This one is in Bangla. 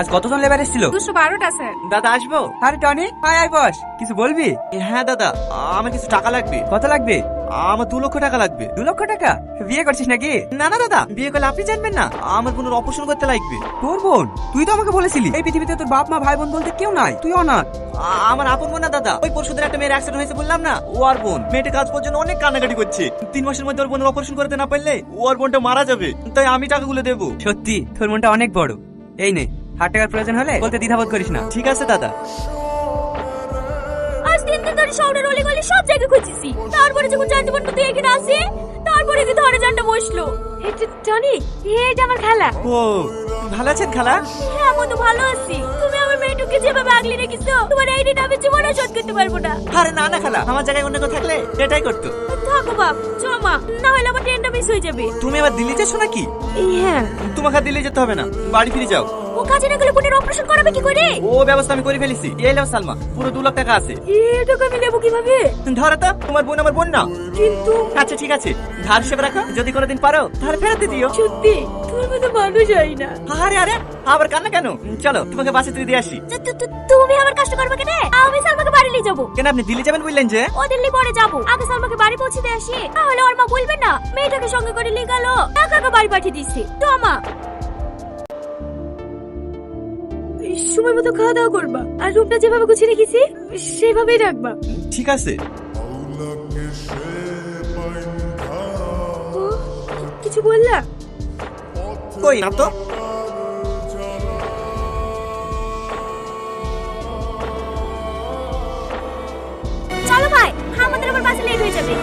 আজ কতজন লেবার এসেছিল? দুশো বারোটা স্যার। দাদা আসব? আরে টনি আয় আয় বস। কিছু বলবি? হ্যাঁ দাদা আমার কিছু টাকা লাগবে। কত লাগবে? আমার দু লক্ষ টাকা লাগবে। দু লক্ষ টাকা? বিয়ে করছিস নাকি? না না দাদা বিয়ে করলে আপনি জানবেন না। আমার বোনের অপারেশন করতে লাগবে। তোর বোন? তুই তো আমাকে বলেছিলি। এই পৃথিবীতে তোর বাপ মা ভাই বোন বলতে কেউ নাই। তুই অনাথ। আমার আপন বোন না দাদা। ওই পরশুদিন একটা মেয়ের অ্যাক্সিডেন্ট হয়েছে বললাম না? ও আর বোন। মেয়েটা কাজ পর্যন্ত অনেক কান্নাকাটি করছে। তিন মাসের মধ্যে ওর বোনের অপারেশন করতে না পারলে ও আর বোনটা মারা যাবে। তাই আমি টাকাগুলো দেবো। সত্যি তোর মনটা অনেক বড়। এই নে হাট টাকার প্রয়োজন হলে বলতে দ্বিধাবোধ করিস না। ঠিক আছে দাদা। আজ তিন দিন ধরে শহরের অলি গলি সব জায়গায় খুঁজেছি তারপরে যখন জানতে পারব তুই এখানে আসি তারপরে কি ধরে জানটা বসল। এটা জানি এটা আমার খেলা। ও ভালো আছেন খালা? হ্যাঁ আমি তো ভালো আছি। তুমি আমার মেয়েটুকে যেভাবে আগলে রেখেছো তোমার এই ঋণ আমি জীবনে শোধ করতে পারব না। আরে না না খালা আমার জায়গায় অন্য কেউ থাকলে এটাই করতো। থাকো বাপ জমা না হলে আমার ট্রেনটা মিস হয়ে যাবে। তুমি এবার দিল্লি যাচ্ছ নাকি? হ্যাঁ। তোমাকে দিল্লি যেতে হবে না বাড়ি ফিরে যাও। ও কাজে না গেলে বোনের অপারেশন করাবে কি করে? ও ব্যবস্থা আমি করে ফেলেছি। এই নাও সালমা পুরো দু লাখ টাকা আছে। এটাকে আমি নেব কীভাবে? ধরো তো তোমার বোন আমার বোন না। কিন্তু আচ্ছা ঠিক আছে। ধার হিসেবে রাখো যদি কোনোদিন পারো তাহলে ফেরত দিও। সত্যি? তোমার মতো মানুষ হয় না। আরে আরে আবার কান্না কেন? চলো তোমাকে বাসে তুই দিয়ে আসি। তুমি আমার কষ্ট করবে কেন? আমি সালমাকে বাড়ি নিয়ে যাব। কেন আপনি দিল্লি যাবেন বললেন যে? ও দিল্লি পরে যাব। আগে সালমাকে বাড়ি পৌঁছে দিয়ে আসি। তাহলে ওর মা বলবে না মেয়েটাকে সঙ্গে করে নিয়ে গেল। একা বাড়ি পাঠিয়ে দিচ্ছে তো আমা সময় মতো খাওয়া দাওয়া করবা। আর রুমটা যেভাবে গুছিয়ে রেখেছি সেভাবেই রাখবা। ঠিক আছে। কিছু বললা? কই না তো? চলো ভাই আমাদের আবার বাসে লেট হয়ে যাবে।